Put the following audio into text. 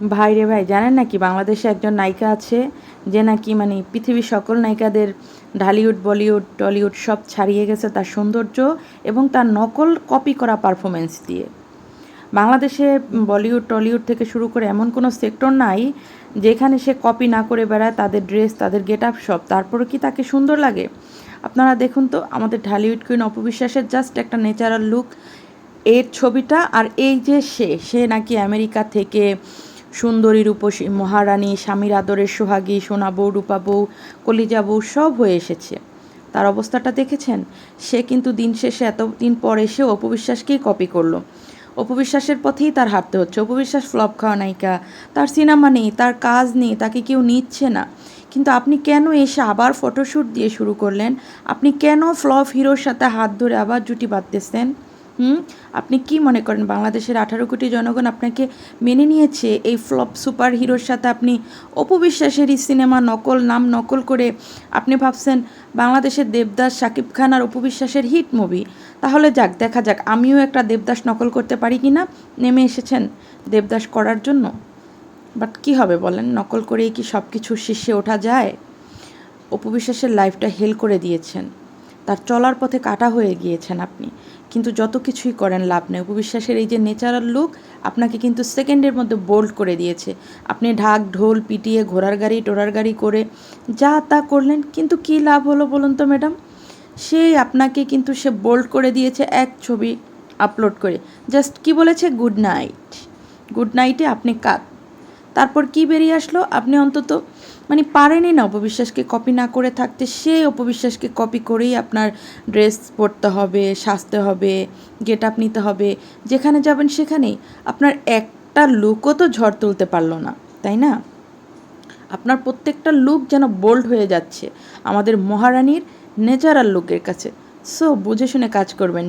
ভাই রে ভাই, জানেন নাকি বাংলাদেশে একজন নায়িকা আছে, যে নাকি মানে পৃথিবীর সকল নায়িকাদের ঢালিউড, বলিউড, টলিউড সব ছাড়িয়ে গেছে তার সৌন্দর্য এবং তার নকল কপি করা পারফরমেন্স দিয়ে। বাংলাদেশে বলিউড, টলিউড থেকে শুরু করে এমন কোনো সেক্টর নাই, যেখানে সে কপি না করে বেড়ায়, তাদের ড্রেস, তাদের গেট আপ সব তারপরে কি তাকে সুন্দর লাগে? আপনারা দেখুন তো, আমাদের ঢালিউড কুইন অপবিশ্বাসের জাস্ট একটা ন্যাচারাল লুক এর ছবিটা আর এই যে সে সে নাকি আমেরিকা থেকে সুন্দরী রূপসী মহারানী, স্বামীর আদরের সোহাগী, সোনা বউ, রূপা বউ, কলিজা বউ সব হয়ে এসেছে। তার অবস্থাটা দেখেছেন? সে কিন্তু দিন শেষে এতদিন পর এসে অপবিশ্বাসকেই কপি করল। অপবিশ্বাসের পথেই তার হাঁটতে হচ্ছে। অপবিশ্বাস ফ্লপ খাওয়া নায়িকা। তার সিনেমা নেই, তার কাজ নেই, তাকে কেউ নিচ্ছে না। কিন্তু আপনি কেন এসে আবার ফটোশ্যুট দিয়ে শুরু করলেন? আপনি কেন ফ্লপ হিরোর সাথে হাত ধরে আবার জুটি বাঁধতেছেন? হুম? আপনি কি মনে করেন বাংলাদেশের আঠারো কোটি জনগণ আপনাকে মেনে নিয়েছে? এই ফ্লপ সুপার হিরোর সাথে আপনি অপবিশ্বাসেরই সিনেমা নকল, নাম নকল করে আপনি ভাবছেন বাংলাদেশের দেবদাস, শাকিব খান আর অপবিশ্বাসের হিট মুভি। তাহলে যাক, দেখা যাক, আমিও একটা দেবদাস নকল করতে পারি কি না নেমে এসেছেন দেবদাস করার জন্য। বাট কি হবে বলেন, নকল করেই কি সব কিছু শীর্ষে ওঠা যায়? অপবিশ্বাসের লাইফটা হেল করে দিয়েছেন। তার চলার পথে কাটা হয়ে গিয়েছেন আপনি। কিন্তু যত কিছুই করেন, লাভ নেই। উপবিশ্বাসের এই যে নেচারাল লুক আপনাকে কিন্তু সেকেন্ডের মধ্যে বোল্ড করে দিয়েছে। আপনি ঢাক, ঢোল পিটিয়ে, ঘোড়ার গাড়ি টোড়ার গাড়ি করে যা তা করলেন, কিন্তু কি লাভ হলো বলুন তো ম্যাডাম সেই আপনাকে কিন্তু সে বোল্ড করে দিয়েছে এক ছবি আপলোড করে। জাস্ট কি বলেছে? গুড নাইট গুড নাইটে আপনি কাত তারপর কি বেরিয়ে আসলো? আপনি অন্তত মানে পারেনই না অপবিশ্বাসকে কপি না করে থাকতে। সে অপবিশ্বাসকে কপি করেই আপনার ড্রেস পরতে হবে, সাজতে হবে গেট আপ নিতে হবে। যেখানে যাবেন সেখানেই। আপনার একটা লুকও তো ঝড় তুলতে পারল না, তাই না? আপনার প্রত্যেকটা লুক যেন বোল্ড হয়ে যাচ্ছে আমাদের মহারানীর নেচারাল লুকের কাছে। সো বুঝে শুনে কাজ করবেন।